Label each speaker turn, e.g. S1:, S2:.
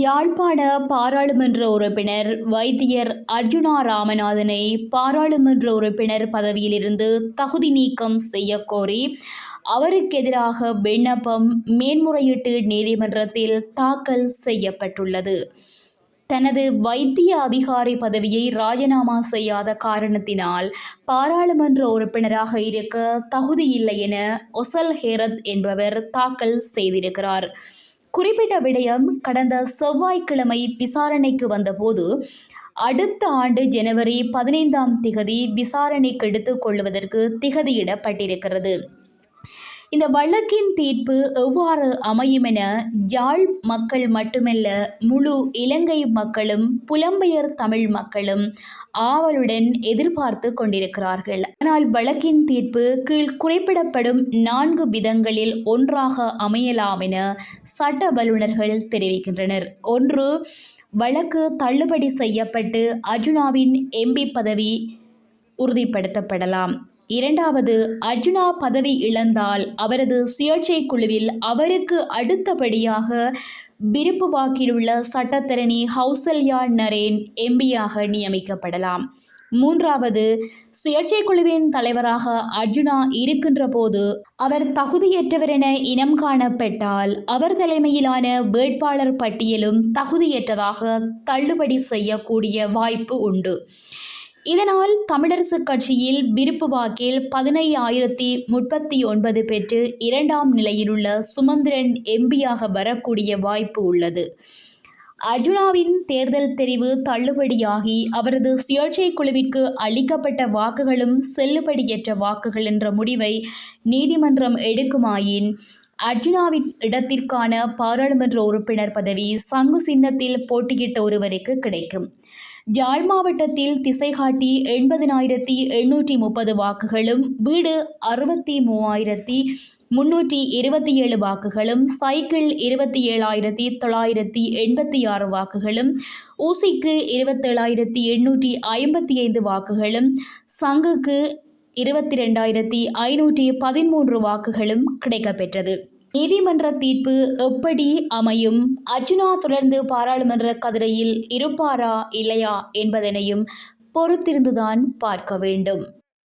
S1: யாழ்ப்பாண பாராளுமன்ற உறுப்பினர் வைத்தியர் அர்ஜுனா ராமநாதனை பாராளுமன்ற உறுப்பினர் பதவியிலிருந்து தகுதி நீக்கம் செய்யக்கோரி அவருக்கு எதிராக விண்ணப்பம் மேன்முறையீட்டு நீதிமன்றத்தில் தாக்கல் செய்யப்பட்டுள்ளது தனது வைத்திய அதிகாரி பதவியை ராஜினாமா செய்யாத காரணத்தினால் பாராளுமன்ற உறுப்பினராக இருக்க தகுதி இல்லை என ஒசல் ஹேரத் என்பவர் தாக்கல் செய்திருக்கிறார் குறிப்பிட்ட விடயம் கடந்த செவ்வாய்க்கிழமை விசாரணைக்கு வந்தபோது அடுத்த ஆண்டு ஜனவரி பதினைந்தாம் திகதி விசாரணைக்கு எடுத்துக் கொள்வதற்கு திகதியிடப்பட்டிருக்கிறது இந்த வழக்கின் தீர்ப்பு எவ்வாறு அமையும் என யாழ் மக்கள் மட்டுமல்ல முழு இலங்கை மக்களும் புலம்பெயர் தமிழ் மக்களும் ஆவலுடன் எதிர்பார்த்து கொண்டிருக்கிறார்கள் ஆனால் வழக்கின் தீர்ப்பு கீழ் குறிப்பிடப்படும் நான்கு விதங்களில் ஒன்றாக அமையலாம் என சட்ட வல்லுநர்கள் தெரிவிக்கின்றனர் ஒன்று வழக்கு தள்ளுபடி செய்யப்பட்டு அர்ஜுனாவின் எம்பி பதவி உறுதிப்படுத்தப்படலாம் இரண்டாவது அர்ஜுனா பதவி இழந்தால் அவரது சுயேட்சை குழுவில் அவருக்கு அடுத்தபடியாக விருப்புவாக்கிலுள்ள சட்டத்தரணி ஹவுசல்யா நரேன் எம்பியாக நியமிக்கப்படலாம் மூன்றாவது சுயேட்சை குழுவின் தலைவராக அர்ஜுனா இருக்கின்ற போது அவர் தகுதியற்றவரென இனம் காணப்பட்டால் அவர் தலைமையிலான வேட்பாளர் பட்டியலும் தகுதியற்றதாக தள்ளுபடி செய்யக்கூடிய வாய்ப்பு உண்டு இதனால் தமிழரசு கட்சியில் விருப்பு வாக்கில் பதினையாயிரத்தி முப்பத்தி ஒன்பது பெற்று இரண்டாம் நிலையிலுள்ள சுமந்திரன் எம்பியாக வரக்கூடிய வாய்ப்பு உள்ளது அர்ஜுனாவின் தேர்தல் தெரிவு தள்ளுபடியாகி அவரது சுயேட்சை குழுவிற்கு அளிக்கப்பட்ட வாக்குகளும் செல்லுபடியற்ற வாக்குகள் என்ற முடிவை நீதிமன்றம் எடுக்குமாயின் அர்ஜுனாவின் இடத்திற்கான பாராளுமன்ற உறுப்பினர் பதவி சங்கு சின்னத்தில் போட்டியிட்ட ஒருவருக்கு கிடைக்கும் யாழ் மாவட்டத்தில் திசைகாட்டி எண்பதினாயிரத்தி எண்ணூற்றி முப்பது வாக்குகளும் வீடு அறுபத்தி மூவாயிரத்தி முன்னூற்றி இருபத்தி ஏழு வாக்குகளும் சைக்கிள் இருபத்தி ஏழாயிரத்தி தொள்ளாயிரத்தி எண்பத்தி ஆறு வாக்குகளும் ஊசிக்கு இருபத்தேழாயிரத்தி எண்ணூற்றி ஐம்பத்தி ஐந்து வாக்குகளும் சங்குக்கு இருபத்தி ரெண்டாயிரத்தி ஐநூற்றி பதிமூன்று வாக்குகளும் கிடைக்கப்பெற்றது நீதிமன்ற தீர்ப்பு எப்படி அமையும் அர்ஜுனா தொடர்ந்து பாராளுமன்ற கதிரையில் இருப்பாரா இல்லையா என்பதனையும் பொறுத்திருந்துதான் பார்க்க வேண்டும்